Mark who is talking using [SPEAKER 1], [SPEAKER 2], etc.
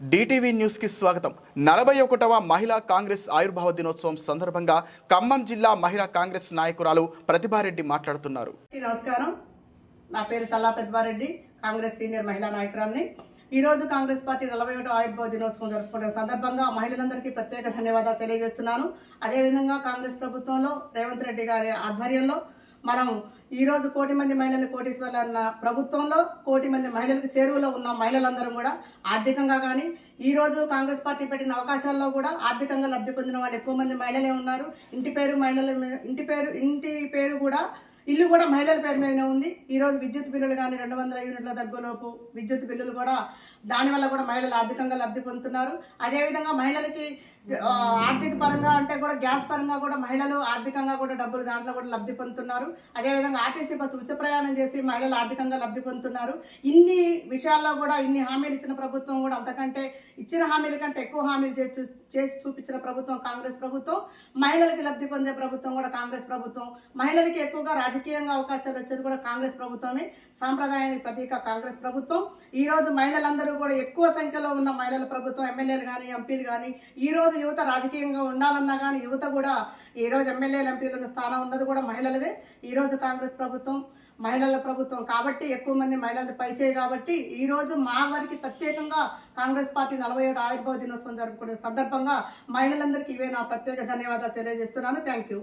[SPEAKER 1] DTV న్యూస్కి స్వాగతం. నలభై ఒకటవ మహిళా కాంగ్రెస్ ఆవిర్భావ దినోత్సవం సందర్భంగా ఖమ్మం జిల్లా మహిళా కాంగ్రెస్ నాయకురాలు ప్రతిభారెడ్డి మాట్లాడుతున్నారు.
[SPEAKER 2] నమస్కారం. నా పేరు సల్లా ప్రతిభారెడ్డి కాంగ్రెస్ సీనియర్ మహిళా నాయకురాల్ని. ఈ రోజు కాంగ్రెస్ పార్టీ నలభై ఒకటో ఆయుర్భావ దినోత్సవం జరుపుకునే సందర్భంగా మహిళలందరికీ ప్రత్యేక ధన్యవాదాలు తెలియజేస్తున్నాను. అదేవిధంగా కాంగ్రెస్ ప్రభుత్వంలో రేవంత్ రెడ్డి గారి ఆధ్వర్యంలో మనం ఈరోజు కోటి మంది మహిళలు కోటీశ్వర్లు అన్న ప్రభుత్వంలో కోటి మంది మహిళలకు చేరువలో ఉన్న మహిళలందరం కూడా ఆర్థికంగా కానీ ఈరోజు కాంగ్రెస్ పార్టీ పెట్టిన అవకాశాల్లో కూడా ఆర్థికంగా లబ్ధి పొందిన వాళ్ళు ఎక్కువ మంది మహిళలే ఉన్నారు. ఇంటి పేరు మహిళల మీద ఇంటి పేరు ఇంటి పేరు కూడా ఇల్లు కూడా మహిళల పేరు మీదనే ఉంది. ఈ రోజు విద్యుత్ బిల్లులు కానీ రెండు వందల యూనిట్ల దగ్గులోపు విద్యుత్ బిల్లులు కూడా దానివల్ల కూడా మహిళలు ఆర్థికంగా లబ్ధి పొందుతున్నారు. అదేవిధంగా మహిళలకి ఆర్థిక పరంగా అంటే కూడా గ్యాస్ పరంగా కూడా మహిళలు ఆర్థికంగా కూడా డబ్బులు దాంట్లో కూడా లబ్ధి పొందుతున్నారు. అదేవిధంగా ఆర్టీసీ బస్సు ఉచిత ప్రయాణం చేసి మహిళలు ఆర్థికంగా లబ్ధి పొందుతున్నారు. ఇన్ని విషయాల్లో కూడా ఇన్ని హామీలు ఇచ్చిన ప్రభుత్వం కూడా అంతకంటే ఇచ్చిన హామీల కంటే ఎక్కువ హామీలు చేసి చూ- చేసి చూపించిన ప్రభుత్వం కాంగ్రెస్ ప్రభుత్వం. మహిళలకి లబ్ధి పొందే ప్రభుత్వం కూడా కాంగ్రెస్ ప్రభుత్వం. మహిళలకి ఎక్కువగా రాజకీయంగా అవకాశాలు వచ్చేది కూడా కాంగ్రెస్ ప్రభుత్వమే. సాంప్రదాయానికి ప్రతీక కాంగ్రెస్ ప్రభుత్వం. ఈరోజు మహిళలందరూ కూడా ఎక్కువ సంఖ్యలో ఉన్న మహిళల ప్రభుత్వం ఎమ్మెల్యేలు కానీ ఎంపీలు కానీ ఈరోజు యువత రాజకీయంగా ఉండాలన్నా కానీ యువత కూడా ఈ రోజు ఎమ్మెల్యేలు ఎంపీలు ఉన్న స్థానం ఉన్నది కూడా మహిళలదే. ఈ రోజు కాంగ్రెస్ ప్రభుత్వం మహిళల ప్రభుత్వం కాబట్టి ఎక్కువ మంది మహిళలు పైచేయి కాబట్టి ఈ రోజు మా వారికి ప్రత్యేకంగా కాంగ్రెస్ పార్టీ నలభై ఏడు ఆయుర్భావ దినోత్సవం జరుపుకునే సందర్భంగా మహిళలందరికీ ఇవే నా ప్రత్యేక ధన్యవాదాలు తెలియజేస్తున్నాను. Thank you.